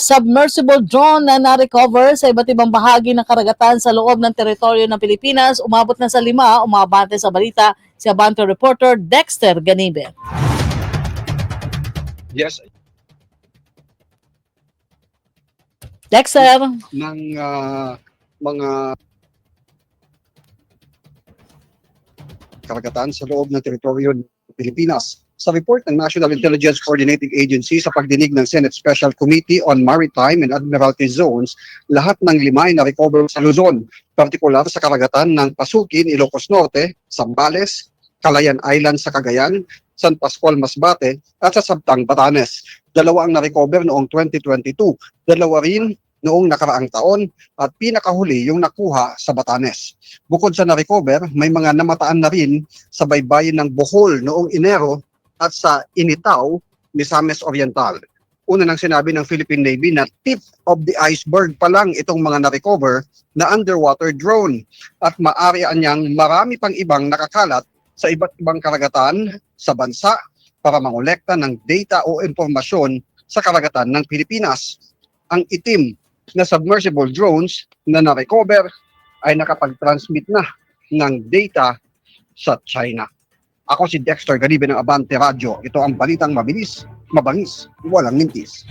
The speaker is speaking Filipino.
submersible drone na na-recover sa iba't ibang bahagi ng karagatan sa loob ng teritoryo ng Pilipinas. Umabot na sa lima, umabante sa balita si Abante reporter Dexter Ganibe. Yes, Dexter, ng ah, mga karagatan sa loob ng teritoryo ng Pilipinas. Sa report ng National Intelligence Coordinating Agency sa pagdinig ng Senate Special Committee on Maritime and Admiralty Zones, lahat ng lima ay na-recover sa Luzon, partikular sa karagatan ng Pasukin, Ilocos Norte, Zambales, Calayan Island sa Cagayan, San Pascual, Masbate, at sa Sabtang, Batanes. Dalawa ang na-recover noong 2022, dalawa rin noong nakaraang taon at pinakahuli yung nakuha sa Batanes. Bukod sa na-recover, may mga namataan na rin sa baybayin ng Bohol noong Enero at sa Initaw, Misamis Oriental. Una nang sinabi ng Philippine Navy na tip of the iceberg pa lang itong mga na-recover na underwater drone at maaari niyang marami pang ibang nakakalat sa iba't ibang karagatan sa bansa para mangolekta ng data o impormasyon sa karagatan ng Pilipinas. Ang itim na submersible drones na na-recover ay nakapag-transmit na ng data sa China. Ako si Dexter Garibe ng Abante Radio. Ito ang balitang mabilis, mabangis, walang mintis.